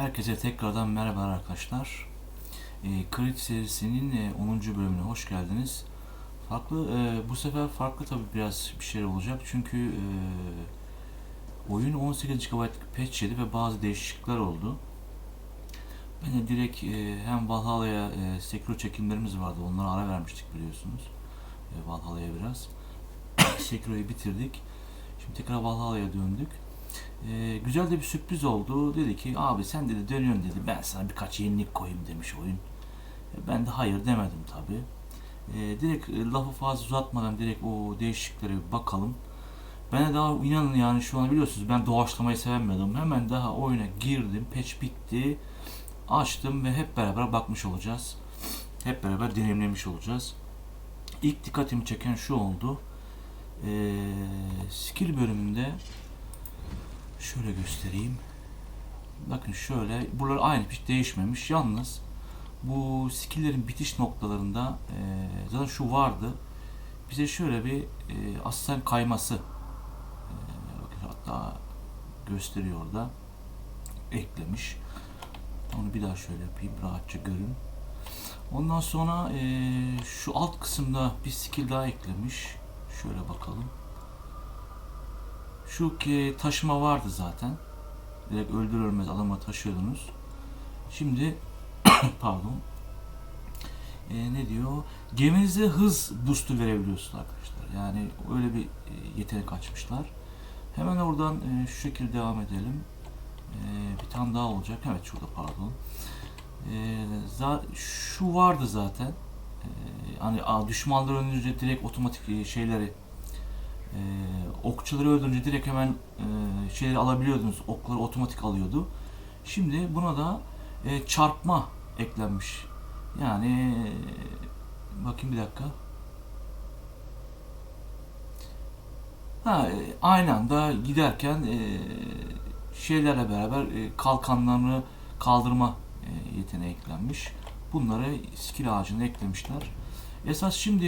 Herkese tekrardan merhaba arkadaşlar. E, Crit serisinin e, 10. bölümüne hoş geldiniz. Farklı, e, bu sefer farklı tabi biraz bir şeyler olacak çünkü e, oyun 18 GB patch yedi ve bazı değişiklikler oldu. Ben de direkt e, hem Valhalla'ya e, Sekiro çekimlerimiz vardı, onlara ara vermiştik biliyorsunuz. E, Valhalla'ya biraz. Sekiro'yu bitirdik. Şimdi tekrar Valhalla'ya döndük. Ee, güzel de bir sürpriz oldu. Dedi ki abi sen dedi dönüyorsun dedi. Ben sana birkaç yenilik koyayım demiş oyun. E, ben de hayır demedim tabi. direkt e, lafı fazla uzatmadan direkt o değişikliklere bir bakalım. Ben de daha inanın yani şu an biliyorsunuz ben doğaçlamayı sevmiyordum. Hemen daha oyuna girdim. Patch bitti. Açtım ve hep beraber bakmış olacağız. Hep beraber deneyimlemiş olacağız. İlk dikkatimi çeken şu oldu. Ee, skill bölümünde Şöyle göstereyim. Bakın şöyle. Buralar aynı hiç değişmemiş. Yalnız bu skill'lerin bitiş noktalarında e, zaten şu vardı. Bize şöyle bir e, aslen kayması e, hatta gösteriyor orada. Eklemiş. Onu bir daha şöyle yapayım. Rahatça görün. Ondan sonra e, şu alt kısımda bir skill daha eklemiş. Şöyle bakalım. Şu ki taşıma vardı zaten. Direkt öldür ölmez adama taşıyordunuz. Şimdi pardon. Ee, ne diyor? Geminize hız boost'u verebiliyorsunuz arkadaşlar. Yani öyle bir e, yetenek açmışlar. Hemen oradan e, şu şekilde devam edelim. E, bir tane daha olacak. Evet şurada pardon. E, za şu vardı zaten. E, hani a, düşmanlar önce direkt otomatik e, şeyleri e, okçuları öldürünce direkt hemen e, şeyleri alabiliyordunuz. Okları otomatik alıyordu. Şimdi buna da e, çarpma eklenmiş. Yani e, bakayım bir dakika. Ha, e, aynı anda giderken e, şeylerle beraber e, kalkanlarını kaldırma e, yeteneği eklenmiş. Bunları skill ağacına eklemişler. Esas şimdi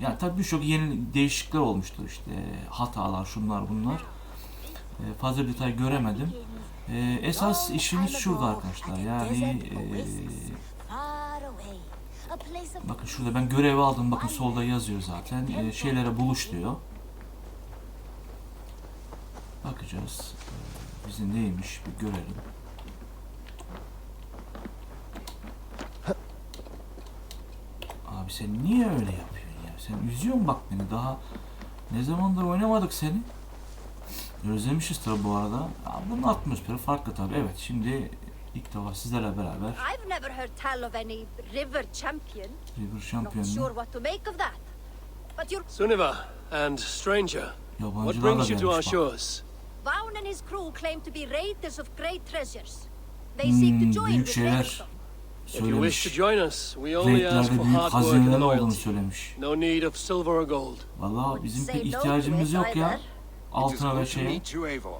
yani tabii birçok yeni değişiklikler olmuştur işte hatalar şunlar bunlar. E, fazla detay göremedim. E, esas işimiz şurada arkadaşlar. Yani e, bakın şurada ben görevi aldım. Bakın solda yazıyor zaten. Şeylere buluş diyor. Bakacağız. Bizim neymiş bir görelim. Abi sen niye öyle yapıyorsun ya? Sen üzüyorsun bak beni daha ne zamandır oynamadık seni. Özlemişiz tabi bu arada. Ya bunun atmosferi farklı tabi. Evet şimdi ilk defa sizlerle beraber I've never heard tell of any river champion. River Not şampiyonu sure what to make of that. But you're Suniva and stranger, what brings you to our shores? Vaughn and his crew claim to be raiders of great treasures. They seek Hmm, to join büyük with şeyler söylemiş. join us, we only ask Raidlerde for büyük hard work and hazineler olduğunu loyalty. söylemiş. No need of silver or gold. Valla bizim Say pek ihtiyacımız it yok ya. Altına ve good to şeye. meet you, Eivor.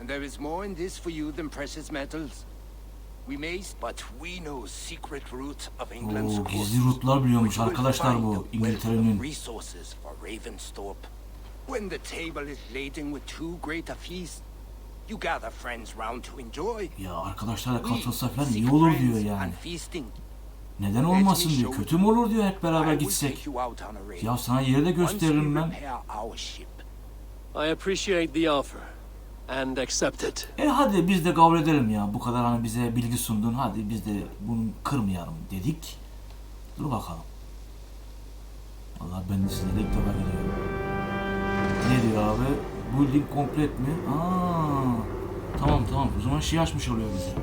And there is more in this for you than precious metals. We may, but we know secret route of England's Oo, gizli rutlar biliyormuş arkadaşlar bu İngiltere'nin. resources for Ravensthorpe. When the table is laden with too great a feast, you gather friends round to enjoy. Ya arkadaşlarla katılsa falan iyi olur diyor yani. Neden olmasın diyor. Kötü mü olur diyor hep beraber gitsek. Ya sana yeri de gösteririm ben. I appreciate the offer and accept it. E hadi biz de kabul edelim ya. Bu kadar hani bize bilgi sundun. Hadi biz de bunu kırmayalım dedik. Dur bakalım. Vallahi ben de size de ilk defa geliyorum. Ne diyor abi? Bu link komplet mi? Aa, tamam tamam. O zaman şey açmış oluyor bize.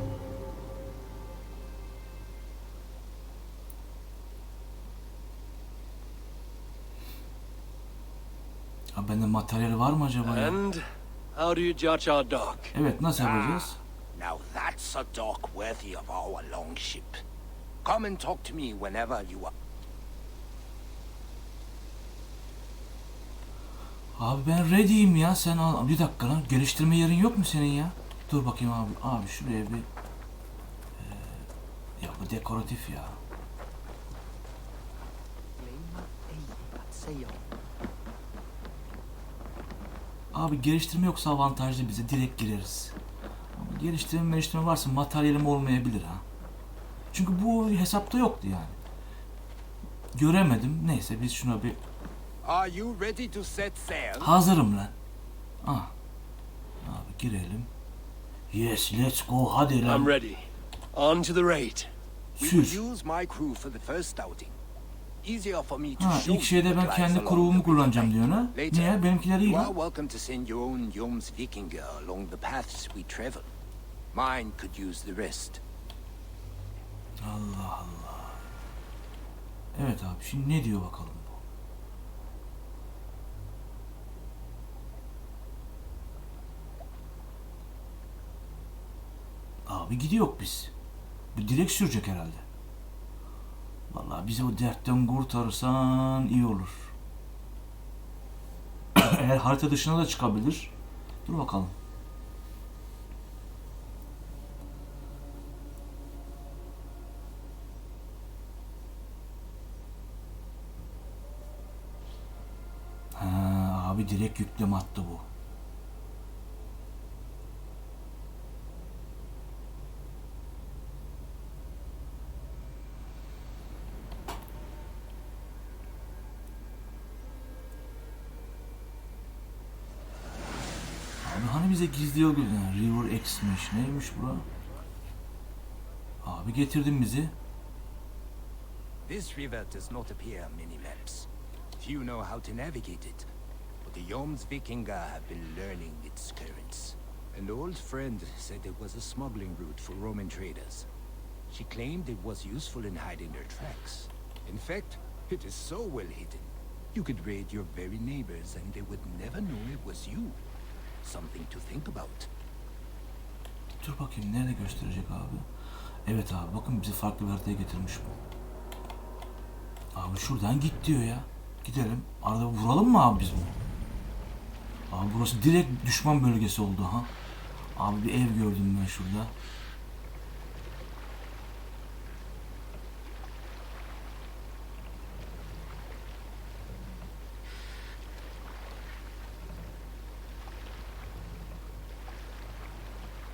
Ya bende materyal var mı acaba ya? And how do you judge our dock? Evet nasıl yapacağız? Now that's a dock worthy of our longship. Come and talk to me whenever you are. Abi ben ready'yim ya sen al. Bir dakika lan geliştirme yerin yok mu senin ya? Dur bakayım abi. Abi şuraya bir... Ee, ya bu dekoratif ya. Abi geliştirme yoksa avantajlı bize direkt gireriz. Ama geliştirme geliştirme varsa materyalim olmayabilir ha. Çünkü bu hesapta yoktu yani. Göremedim. Neyse biz şuna bir Are you ready to set sail? hazırım lan. Ah. Abi girelim. Yes, let's go. Hadi I'm lan. ready. On to the raid. We will use my crew for the first outing. Easier for me to Ha, ilk şeyde ben kendi river kullanacağım diyor ha. Later, Niye? Benimkiler iyi You are lan. welcome to send your own Joms Vikinger along the paths we travel. Mine could use the rest. Allah Allah. Evet abi şimdi ne diyor bakalım bu? Abi gidiyor biz. Bu direkt sürecek herhalde. Vallahi bizi o dertten kurtarırsan iyi olur. Eğer harita dışına da çıkabilir. Dur bakalım. Ha, abi direkt yükleme attı bu. Gördün? River X'miş. Neymiş bura? Abi getirdin bizi. This river does not appear on many maps. Few know how to navigate it. But the Joms Vikinger have been learning its currents. An old friend said it was a smuggling route for Roman traders. She claimed it was useful in hiding their tracks. In fact, it is so well hidden. You could raid your very neighbors and they would never know it was you. Something to think about. Dur bakayım nerede gösterecek abi? Evet abi bakın bizi farklı bir haritaya getirmiş bu. Abi şuradan git diyor ya. Gidelim. Arada vuralım mı abi biz bunu? Abi burası direkt düşman bölgesi oldu ha. Abi bir ev gördüm ben şurada.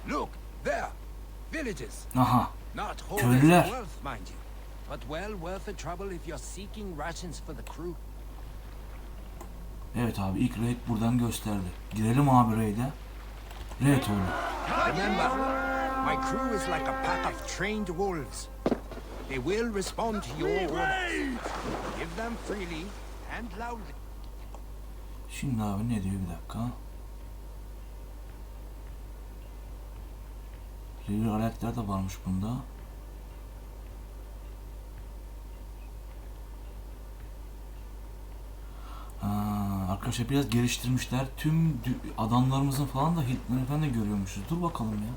Look, there! Villages! Aha. Not Köylüler. as worth, mind you. But well worth the trouble if you're seeking rations for the crew. Evet abi ilk raid buradan gösterdi. Girelim abi raid'e. Raid oğlum. Remember, my crew is like a pack of trained wolves. They will respond to your orders. Give them freely and loudly. Şimdi abi ne diyor bir dakika. River aletler de varmış bunda. Ha, arkadaşlar biraz geliştirmişler. Tüm adamlarımızın falan da falan da görüyormuşuz. Dur bakalım ya.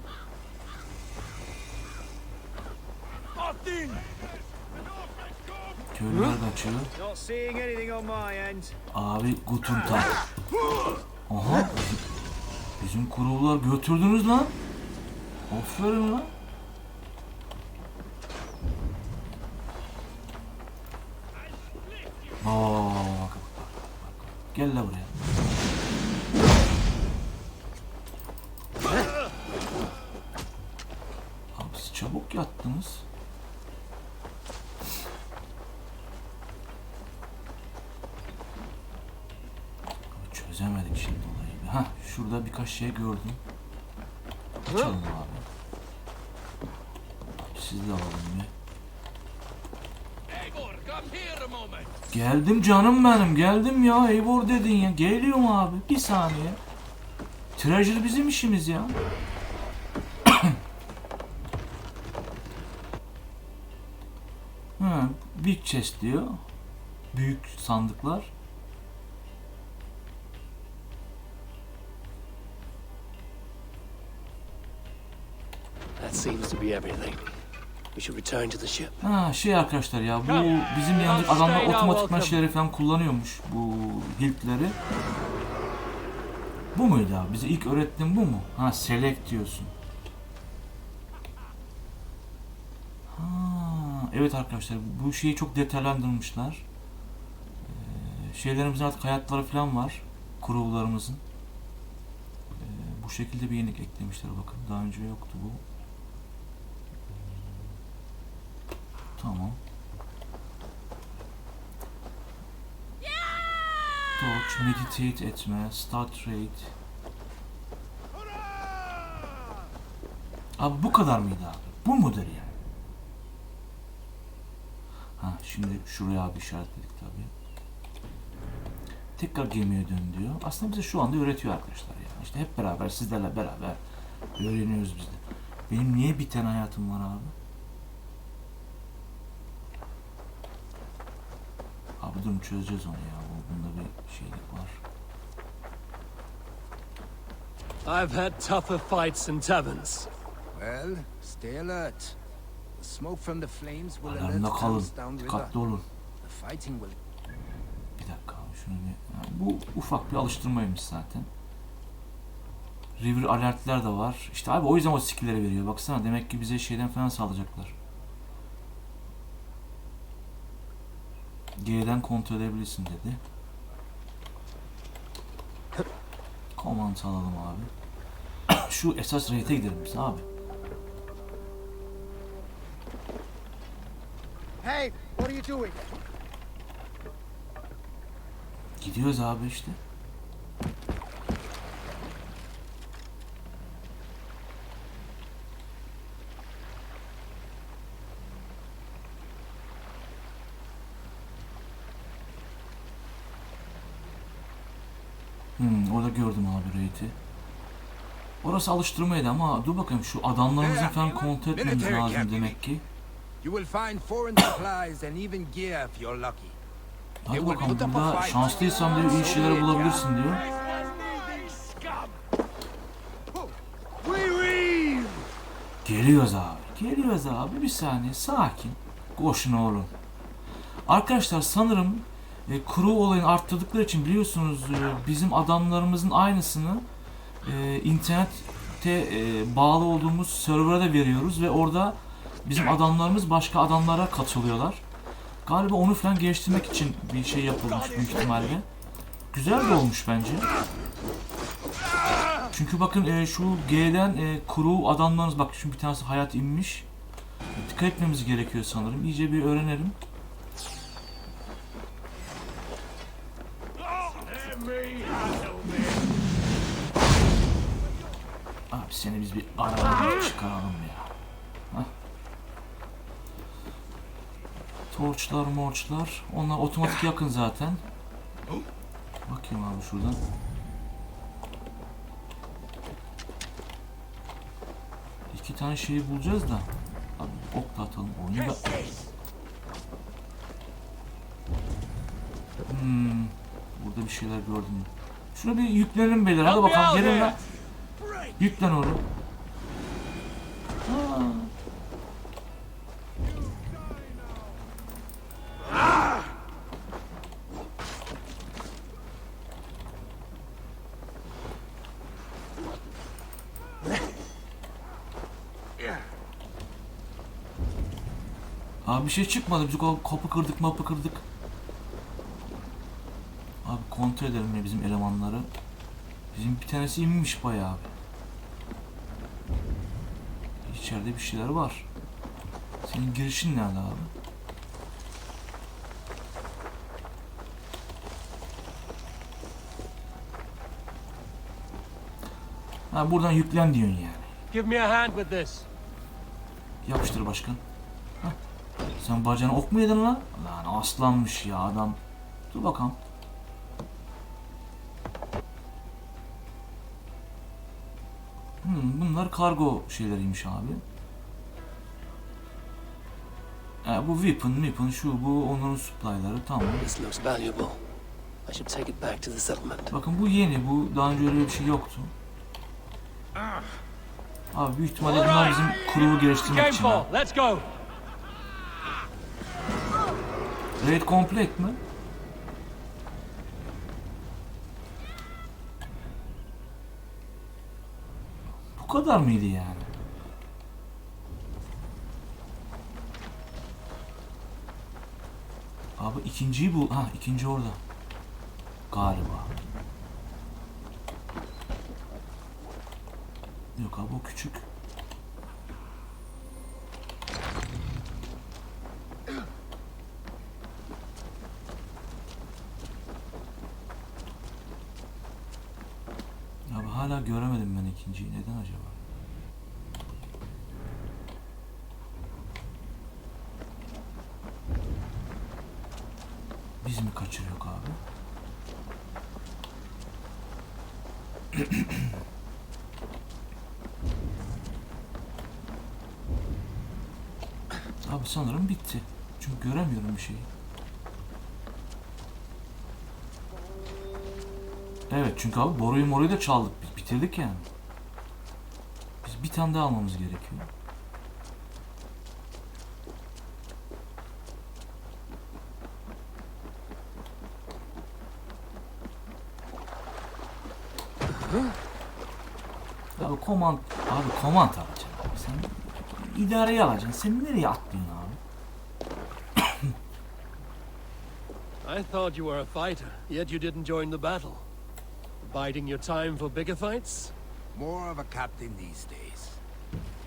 Köylüler kaçıyor. Abi Guten Tag. Aha. Bizim kurullar götürdünüz lan. Aferin lan. Bak, bak, bak, bak, bak, bak. Gel la buraya. Abi siz çabuk yattınız. Çözemedik şimdi olayı. Ha şurada birkaç şey gördüm. Açalım abi. Siz de alalım bir. Geldim canım benim geldim ya. Eivor dedin ya. Geliyorum abi bir saniye. Treasure bizim işimiz ya. Ha, Big chest diyor. Büyük sandıklar. That seems to be everything. We should return to the ship. Ha şey arkadaşlar ya bu bizim yanındaki adamlar otomatikman şeyleri falan kullanıyormuş bu hiltleri. Bu muydu abi? Bize ilk öğrettiğin bu mu? Ha select diyorsun. Ha evet arkadaşlar bu şeyi çok detaylandırmışlar. Ee, şeylerimizin artık hayatları falan var. Kurullarımızın. Ee, bu bu şekilde bir yenilik eklemişler bakın. Daha önce yoktu bu. Tamam. Dodge, meditate etme, start rate. Abi bu kadar mıydı abi? Bu mudur yani? Ha şimdi şuraya abi işaretledik tabii. Tekrar gemiye dön diyor. Aslında bize şu anda öğretiyor arkadaşlar ya. İşte hep beraber sizlerle beraber öğreniyoruz biz de. Benim niye biten hayatım var abi? Abi durun çözeceğiz onu ya. Bu- Bunda bir şeylik var. I've had tougher fights in taverns. Well, stay alert. The smoke from the flames will alert kalın. towns downriver. Olun. The fighting will Bir dakika abi şunu bir... Ha, bu ufak bir alıştırmaymış zaten. River alertler de var. İşte abi o yüzden o skill'leri veriyor. Baksana demek ki bize şeyden falan sağlayacaklar. G'den kontrol edebilirsin dedi. Command alalım abi. Şu esas rate'e gidelim biz abi. Hey, what are you doing? Gidiyoruz abi işte. Hmm, orada gördüm abi rate'i. Orası alıştırmaydı ama dur bakayım şu adamlarımızın falan kontrol etmemiz lazım demek ki. You will find foreign supplies and even gear if you're lucky. Hadi bakalım burada şanslıysan diyor iyi şeyler bulabilirsin diyor. Geliyoruz abi. Geliyoruz abi. Bir saniye. Sakin. Koşun oğlum. Arkadaşlar sanırım e, crew olayını arttırdıkları için biliyorsunuz e, bizim adamlarımızın aynısını e, internette e, bağlı olduğumuz server'a da veriyoruz ve orada bizim adamlarımız başka adamlara katılıyorlar. Galiba onu falan geliştirmek için bir şey yapılmış büyük ihtimalle. Güzel de olmuş bence. Çünkü bakın e, şu G'den e, kuru adamlarımız bak şu bir tanesi hayat inmiş. Dikkat etmemiz gerekiyor sanırım. İyice bir öğrenelim. Abi seni biz bir aradan çıkaralım ya. Hah. Torçlar morçlar. Onlar otomatik yakın zaten. Bakayım abi şuradan. İki tane şeyi bulacağız da. Abi ok da atalım. Oyunu da... Hmm, burada bir şeyler gördüm. Şuna bir yüklenelim beyler. Hadi bakalım gelin lan. Yüklen onu. Abi bir şey çıkmadı. Biz o kapı kırdık mapı kırdık. Abi kontrol edelim ya bizim elemanları. Bizim bir tanesi inmiş bayağı abi. İçeride bir şeyler var. Senin girişin nerede abi? Ha buradan yüklen diyorsun yani. Give me a hand with this. Yapıştır başkan. Hah. Sen bacağına ok mu yedin lan? Lan aslanmış ya adam. Dur bakalım. Hmm, bunlar kargo şeyleriymiş abi. E, bu weapon, weapon, şu bu onların supply'ları tamam. This looks valuable. I should take it back to the settlement. Bakın bu yeni, bu daha önce öyle bir şey yoktu. Abi büyük ihtimalle bunlar bizim crew'u geliştirmek için. Raid complete mi? Kadar mıydı yani? Abi ikinciyi bu. Ha ikinci orada. Galiba. Yok abi o küçük. Abi hala göremedim ben ikinciyi. Neden acaba? Biz mi kaçırıyor abi? Abi sanırım bitti. Çünkü göremiyorum bir şeyi. Evet çünkü abi boruyu moruyu da çaldık. Biz bitirdik yani. Biz bir tane daha almamız gerekiyor. Abi komand abi komand abi idareyi alacaksın. Sen nereye atlıyorsun abi? I thought you were a fighter, yet you didn't join the battle. Biding your time for bigger fights? More of a captain these days.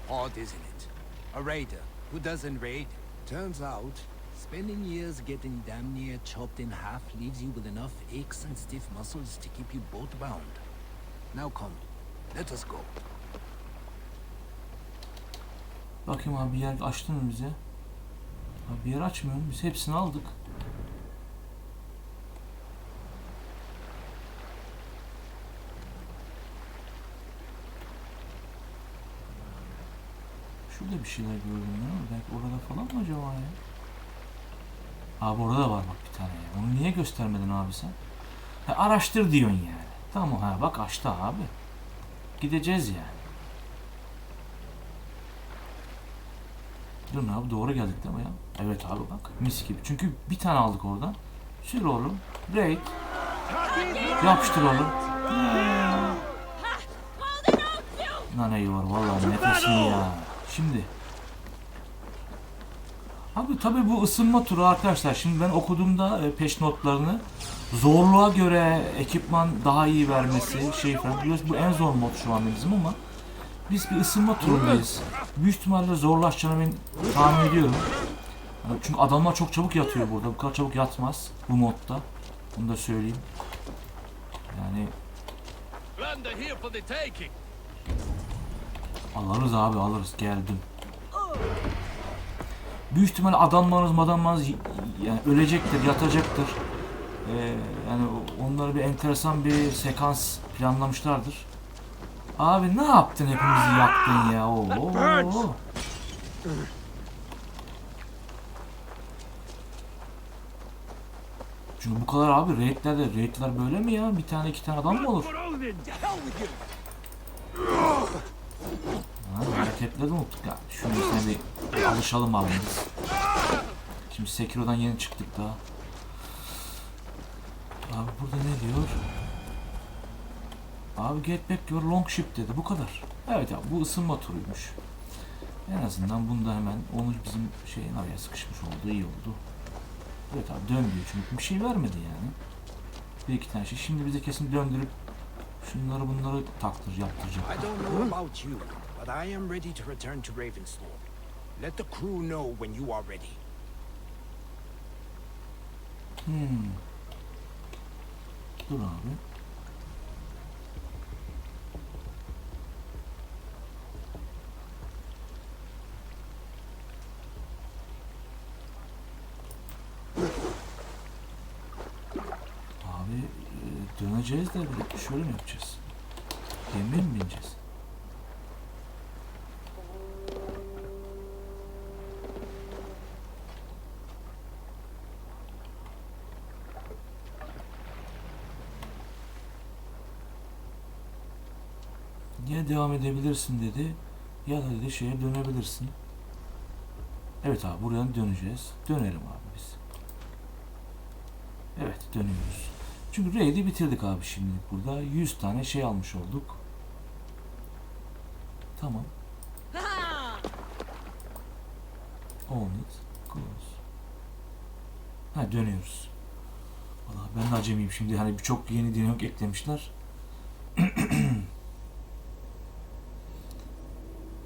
Odd, isn't it? A raider who doesn't raid. Turns out, spending years getting damn near chopped in half leaves you with enough aches and stiff muscles to keep you boat bound. Now come, let us go. Bakayım abi bir yer açtın mı bize? Abi bir yer açmıyorum. Biz hepsini aldık. Şurada bir şeyler gördüm ya. Belki orada falan mı acaba ya? Abi orada da var bak bir tane ya. Onu niye göstermedin abi sen? Ha, araştır diyorsun yani. Tamam ha bak açtı abi. Gideceğiz yani. Dur abi doğru geldik değil mi ya? Evet abi bak mis gibi. Çünkü bir tane aldık oradan. Sür oğlum. Raid. Yapıştır oğlum. Lan iyi var vallahi nefesim ya. Şimdi. Abi tabi bu ısınma turu arkadaşlar. Şimdi ben okuduğumda e, peş notlarını zorluğa göre ekipman daha iyi vermesi şey falan. Bu en zor mod şu an bizim ama biz bir ısınma turundayız. Büyük ihtimalle zorlaşacağını ben tahmin ediyorum. Yani Çünkü adamlar çok çabuk yatıyor burada. Bu kadar çabuk yatmaz bu modda. Bunu da söyleyeyim. Yani alırız abi alırız geldim. Büyük ihtimalle adamlarınız madamlarınız yani ölecektir, yatacaktır. Ee, yani onları bir enteresan bir sekans planlamışlardır. Abi ne yaptın hepimizi yaktın ya? Oo. Çünkü bu kadar abi raidlerde raidler böyle mi ya? Bir tane iki tane adam mı olur? Ha, hareketleri unuttuk ya. Üstüne bir, bir alışalım abi biz. Şimdi Sekiro'dan yeni çıktık daha. Abi burada ne diyor? Abi get back your long ship dedi. Bu kadar. Evet abi bu ısınma turuymuş. En azından bunda hemen onu bizim şeyin araya sıkışmış oldu. iyi oldu. Evet abi dön diyor çünkü bir şey vermedi yani. Bir iki tane şey. Şimdi bize kesin döndürüp şunları bunları taktır yaptıracak. I don't know about you, but I am ready to return to Ravensthorpe. Let the crew know when you are ready. Hmm. Dur. Abi e, döneceğiz de şöyle mi yapacağız? Gemiye mi bineceğiz? Ya devam edebilirsin dedi ya da dedi şeye dönebilirsin. Evet abi buradan döneceğiz. Dönelim abi biz. Evet dönüyoruz. Çünkü raid'i bitirdik abi şimdilik burada. 100 tane şey almış olduk. Tamam. All it close. Ha dönüyoruz. Valla ben de acemiyim şimdi. Hani birçok yeni dinamik eklemişler.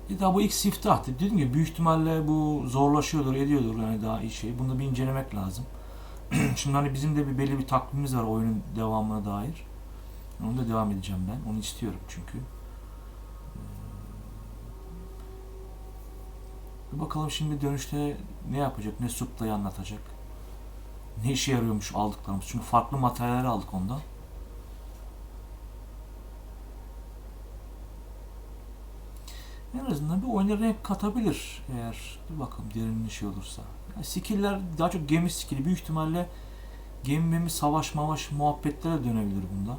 E daha bu ilk siftah. Dediğim gibi büyük ihtimalle bu zorlaşıyordur, ediyordur yani daha iyi şey. Bunu bir incelemek lazım. Şimdi hani bizim de bir belli bir takvimimiz var oyunun devamına dair. Onu da devam edeceğim ben. Onu istiyorum çünkü. Bir bakalım şimdi dönüşte ne yapacak, ne Supta'yı anlatacak. Ne işe yarıyormuş aldıklarımız. Çünkü farklı materyaller aldık ondan. En azından bir oyuna renk katabilir eğer bir bakalım derinli şey olursa. Yani skill'ler daha çok gemi skill'i büyük ihtimalle gemi memi savaş mavaş muhabbetlere dönebilir bunda.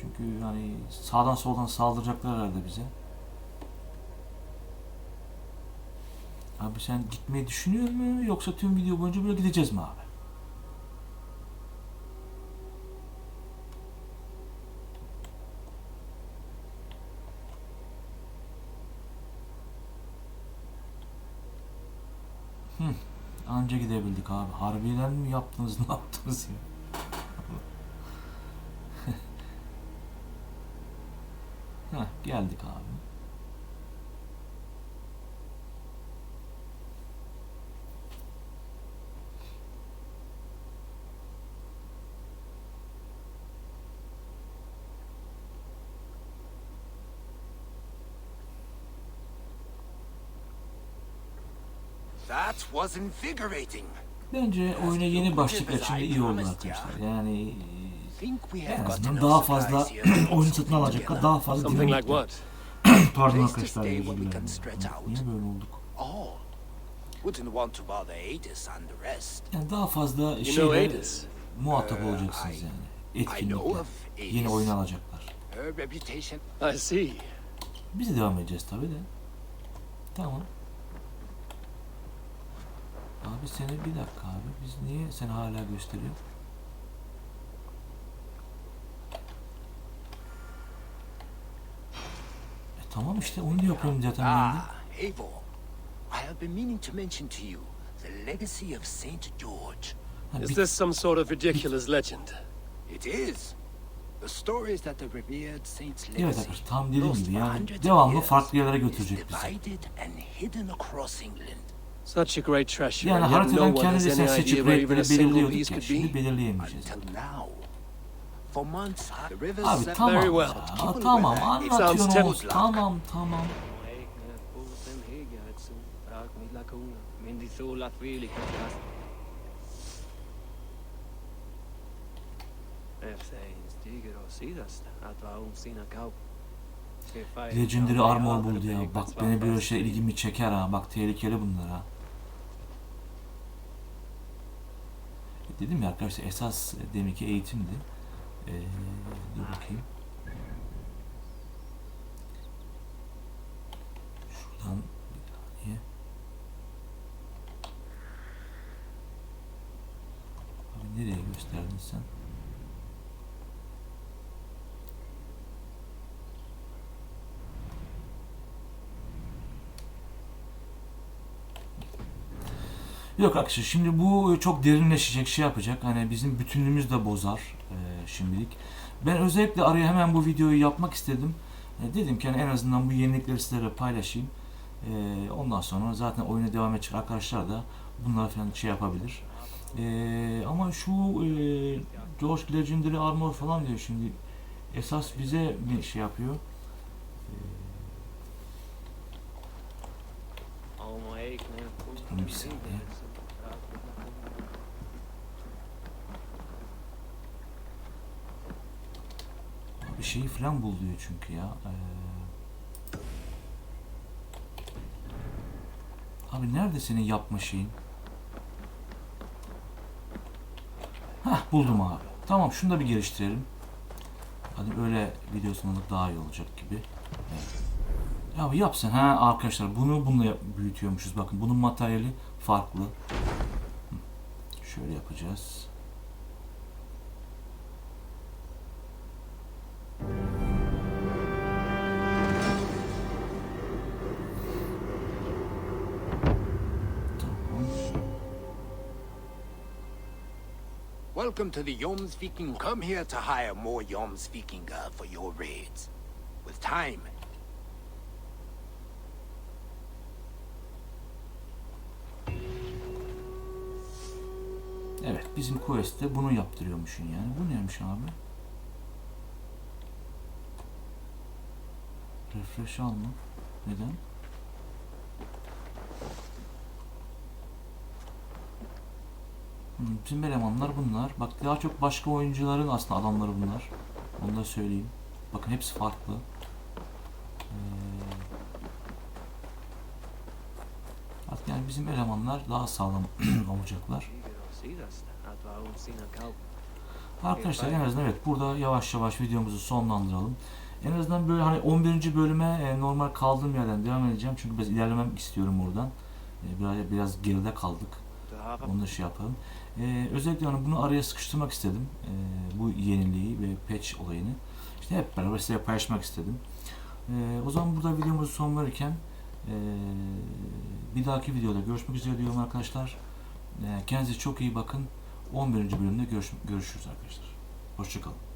Çünkü yani sağdan soldan saldıracaklar herhalde bize. Abi sen gitmeyi düşünüyor mu yoksa tüm video boyunca böyle gideceğiz mi abi? Anca gidebildik abi. Harbiden mi yaptınız ne yaptınız ya? Heh, geldik abi. That was invigorating. Bence oyuna yeni için de iyi oldu arkadaşlar. Yani Think we en have got azından daha fazla oyun satın something alacaklar. Daha fazla dinamik. Pardon arkadaşlar özür dilerim. Niye böyle olduk? All. Wouldn't want to bother Atis and the rest. Yani daha fazla You know şeyle muhatap Ee, olacaksınız I- yani. Etkinlikle. Yeni oyun alacaklar. Her reputation. I see. Biz de devam edeceğiz tabi de. Tamam. Abi seni bir dakika abi. Biz niye seni hala gösteriyor? E tamam işte onu da yapıyorum zaten ben de. Ah, Eivor. I have been meaning to mention to you the legacy of Saint George. Ha, Is bir- this some sort of ridiculous legend? It is. The stories that the revered saint's Evet legacy, arkadaşlar tam dediğim lost gibi for yani hundreds of devamlı years, farklı yerlere is götürecek bizi. divided and hidden across England. Such a great treasure, Yani haritadan kendi desen seçip renkleri belirliyorduk ya could şimdi be. belirleyemeyeceğiz. Until now. For months, the rivers Abi tamam Very ya, well. tamam Sounds anlatıyorsun. Oğuz, tamam tamam. Legendary armor buldu ya. Bak beni böyle şey ilgimi çeker ha. Bak tehlikeli bunlar ha. Dedim ya arkadaşlar esas demek ki eğitimdi. Ee, dur bakayım. Şuradan bir saniye. Abi nereye gösterdin sen? Yok arkadaşlar şimdi bu çok derinleşecek şey yapacak. Hani bizim bütünlüğümüz de bozar e, şimdilik. Ben özellikle araya hemen bu videoyu yapmak istedim. E, dedim ki hani en azından bu yenilikleri sizlere paylaşayım. E, ondan sonra zaten oyuna devam edecek arkadaşlar da bunları falan şey yapabilir. E, ama şu e, George Legendary Armor falan diyor şimdi. Esas bize ne şey yapıyor? Bir saniye. Bir şeyi falan bul diyor çünkü ya. Ee... Abi nerede senin yapma şeyin? Hah buldum abi. Tamam şunu da bir geliştirelim. Hadi öyle video daha iyi olacak gibi. Evet. Ya yap sen ha arkadaşlar bunu bununla büyütüyormuşuz. Bakın bunun materyali farklı. Şöyle yapacağız. Welcome to the Yom-speaking. Come here to hire more Yom-speaking uh, for your raids. With time, Evet bizim quest'te bunu yaptırıyormuşsun yani. Bu neymiş abi? Refresh alma. Neden? Bizim elemanlar bunlar. Bak daha çok başka oyuncuların aslında adamları bunlar. Onu da söyleyeyim. Bakın hepsi farklı. Ee, Artık yani bizim elemanlar daha sağlam olacaklar. Arkadaşlar en azından evet burada yavaş yavaş videomuzu sonlandıralım. En azından böyle hani 11. bölüme e, normal kaldığım yerden devam edeceğim. Çünkü biraz ilerlemem istiyorum oradan. E, biraz biraz geride kaldık. Onu da şey yapalım. E, özellikle hani bunu araya sıkıştırmak istedim. E, bu yeniliği ve patch olayını. İşte hep beraber size paylaşmak istedim. E, o zaman burada videomuzu son verirken e, bir dahaki videoda görüşmek üzere diyorum arkadaşlar. E, kendinize çok iyi bakın. 11. bölümde görüş- görüşürüz arkadaşlar. Hoşçakalın.